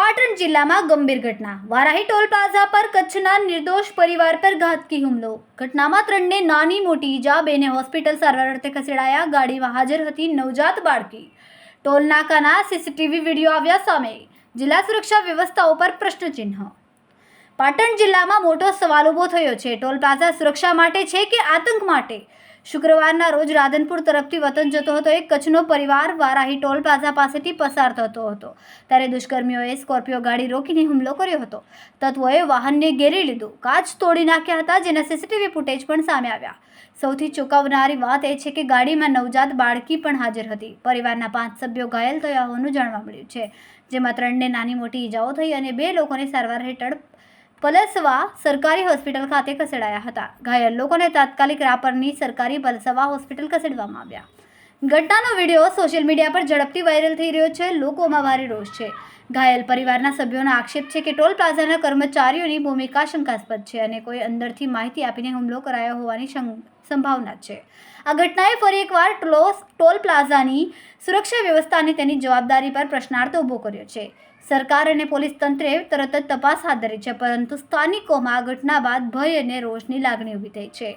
પાટણ જિલ્લામાં ગંભીર ઘટના. વારાહી ટોલ પ્લાઝા પર કચ્છના નિર્દોષ પરિવાર પર ઘાતકી હુમલો. ઘટનામાં ત્રણને નાની મોટી ઈજા, બેને હોસ્પિટલ સારવાર અર્થે ખસેડાયા, ગાડીમાં હાજર હતી નવજાત બાળકી. ટોલ નાકાના સીસીટીવી વીડિયો આવ્યા સામે. જિલ્લા સુરક્ષા વ્યવસ્થાઓ પર પ્રશ્નચિહ્ન પાટણ જિલ્લામાં મોટો સવાલ ઊભો થયો છે. ટોલ પ્લાઝા સુરક્ષા માટે છે કે આતંક માટે? શુક્રવારના રોજ રાધનપુર તરફથી વતન જતો હતો. એક કચ્છનો પરિવાર વારાહી ટોલ પ્લાઝા પાસેથી પસાર થતો હતો. ત્યારે દુષ્કર્મીઓએ સ્કોર્પિયો ગાડી રોકીને હુમલો કર્યો હતો. તત્વોએ વાહનને ઘેરી લીધું. કાચ તોડી નાખ્યા હતા, જેના સીસીટીવી ફૂટેજ પણ સામે આવ્યા. સૌથી ચોંકાવનારી વાત એ છે કે ગાડીમાં નવજાત બાળકી પણ હાજર હતી. પરિવારના પાંચ સભ્યો ઘાયલ થયા હોવાનું જાણવા મળ્યું છે. જેમાં ત્રણને નાની મોટી ઈજાઓ થઈ અને બે લોકોને સારવાર હેઠળ પલસવા સરકારી હોસ્પિટલ ખાતે ખસેડાયા હતા. ઘાયલ લોકોને તાત્કાલિક રાપરની સરકારી પલસવા હોસ્પિટલ ખસેડવામાં આવ્યા. ઘટનાનો વીડિયો સોશિયલ મીડિયા પર ઝડપથી વાયરલ થઈ રહ્યો છે. લોકોમાં ભારે રોષ છે. ઘાયલ પરિવારના સભ્યોનો આક્ષેપ છે કે ટોલ પ્લાઝાના કર્મચારીઓની ભૂમિકા શંકાસ્પદ છે અને કોઈ અંદરથી માહિતી આપીને હુમલો કરાયો હોવાની સંભાવના છે. આ ઘટનાએ ફરી એકવાર ટોલ પ્લાઝાની સુરક્ષા વ્યવસ્થા અને તેની જવાબદારી પર પ્રશ્નાર્થ ઊભો કર્યો છે. સરકાર અને પોલીસ તંત્રે તરત જ તપાસ હાથ ધરી છે, પરંતુ સ્થાનિકોમાં આ ઘટના બાદ ભય અને રોષની લાગણી ઊભી થઈ છે.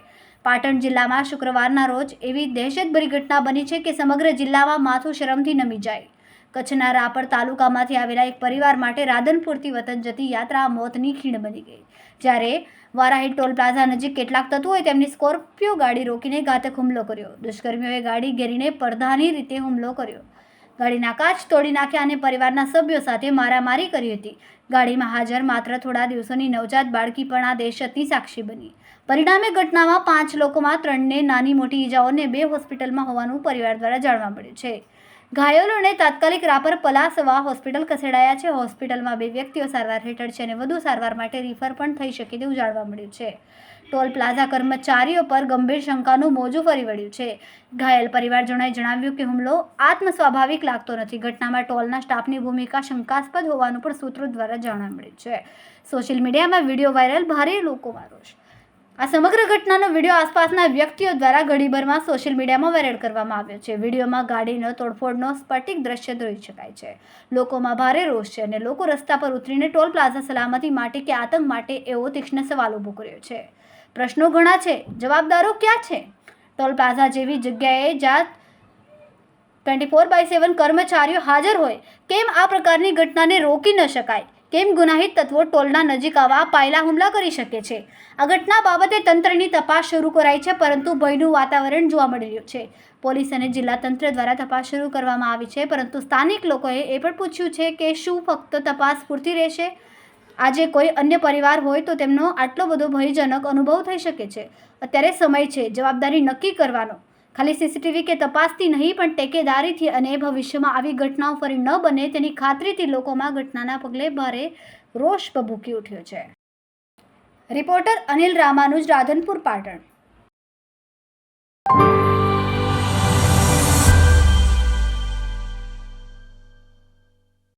પાટણ જિલ્લામાં શુક્રવારના રોજ એવી દહેશતભરી ઘટના બની છે કે સમગ્ર જિલ્લામાં માથું શરમથી નમી જાય. કચ્છના રાપર તાલુકામાંથી આવેલા એક પરિવાર માટે રાધનપુરથી વતન જતી યાત્રા મોતની ખીણ બની ગઈ. જ્યારે વારાહી ટોલ પ્લાઝા નજીક કેટલાક તત્વોએ તેમની સ્કોર્પિયો ગાડી રોકીને ઘાતક હુમલો કર્યો. દુષ્કર્મીઓએ ગાડી ઘેરીને પડધાની રીતે હુમલો કર્યો. ગાડીના કાચ તોડી નાખ્યા અને પરિવારના સભ્યો સાથે મારામારી કરી હતી. ગાડીમાં હાજર માત્ર થોડા દિવસોની નવજાત બાળકી પણ આ દહેશતની સાક્ષી બની. પરિણામે ઘટનામાં પાંચ લોકોમાં ત્રણને નાની મોટી ઈજાઓને બે હોસ્પિટલમાં હોવાનું પરિવાર દ્વારા જાણવા મળ્યું છે. ઘાયલોને તાત્કાલિક રાપર પલાસવા હોસ્પિટલ ખસેડાયા છે. હોસ્પિટલમાં બે વ્યક્તિઓ સારવાર હેઠળ છે અને વધુ સારવાર માટે રિફર પણ થઈ શકે તેવું જાણવા મળ્યું છે. ટોલ પ્લાઝા કર્મચારીઓ પર ગંભીર શંકાનું મોજું ફરી વળ્યું છે. ઘાયલ પરિવારજનોએ જણાવ્યું કે હુમલો આત્મસ્વાભાવિક લાગતો નથી. ઘટનામાં ટોલના સ્ટાફની ભૂમિકા શંકાસ્પદ હોવાનું પણ સૂત્રો દ્વારા જાણવા મળ્યું છે. સોશિયલ મીડિયામાં વીડિયો વાયરલ, ભારે લોકોમાં રોષ. આ સમગ્ર ઘટનાનો વીડિયો આસપાસના વ્યક્તિઓ દ્વારા ઘડીભરમાં સોશિયલ મીડિયામાં વાયરલ કરવામાં આવ્યો છે. વિડીયોમાં ગાડીનો તોડફોડનો સ્ફટિક દ્રશ્ય જોઈ શકાય છે. લોકોમાં ભારે રોષ છે અને લોકો રસ્તા પર ઉતરીને ટોલ પ્લાઝા સલામતી માટે કે આતંક માટે એવો તીક્ષ્ણ સવાલ ઊભો કર્યો છે. પ્રશ્નો ઘણા છે. જવાબદારો ક્યાં છે? ટોલ પ્લાઝા જેવી જગ્યાએ જ્યાં ટ્વેન્ટી ફોર બાય સેવન કર્મચારીઓ હાજર હોય. કેમ આ પ્રકારની ઘટનાને રોકી ન શકાય? કેમ ગુનાહિત તત્વો ટોલના નજીક આવા પાયલા હુમલા કરી શકે છે? આ ઘટના બાબતે તંત્રની તપાસ શરૂ કરાઈ છે, પરંતુ ભયનું વાતાવરણ જોવા મળી રહ્યું છે. પોલીસ અને જિલ્લા તંત્ર દ્વારા તપાસ શરૂ કરવામાં આવી છે, પરંતુ સ્થાનિક લોકોએ એ પણ પૂછ્યું છે કે શું ફક્ત તપાસ પૂરતી રહેશે? આજે કોઈ અન્ય પરિવાર હોય તો તેમનો આટલો બધો ભયજનક અનુભવ થઈ શકે છે. અત્યારે સમય છે, જવાબદારી નક્કી કરવાનો. ખાલી સીસીટીવી કે તપાસથી નહીં, પણ ટેકેદારીથી અને ભવિષ્યમાં આવી ઘટનાઓ ફરી ન બને તેની ખાતરીથી લોકોમાં ઘટનાના પગલે ભારે રોષ ભભૂકી ઉઠ્યો છે. રિપોર્ટર અનિલ રામાનુજ, રાધનપુર, પાટણ.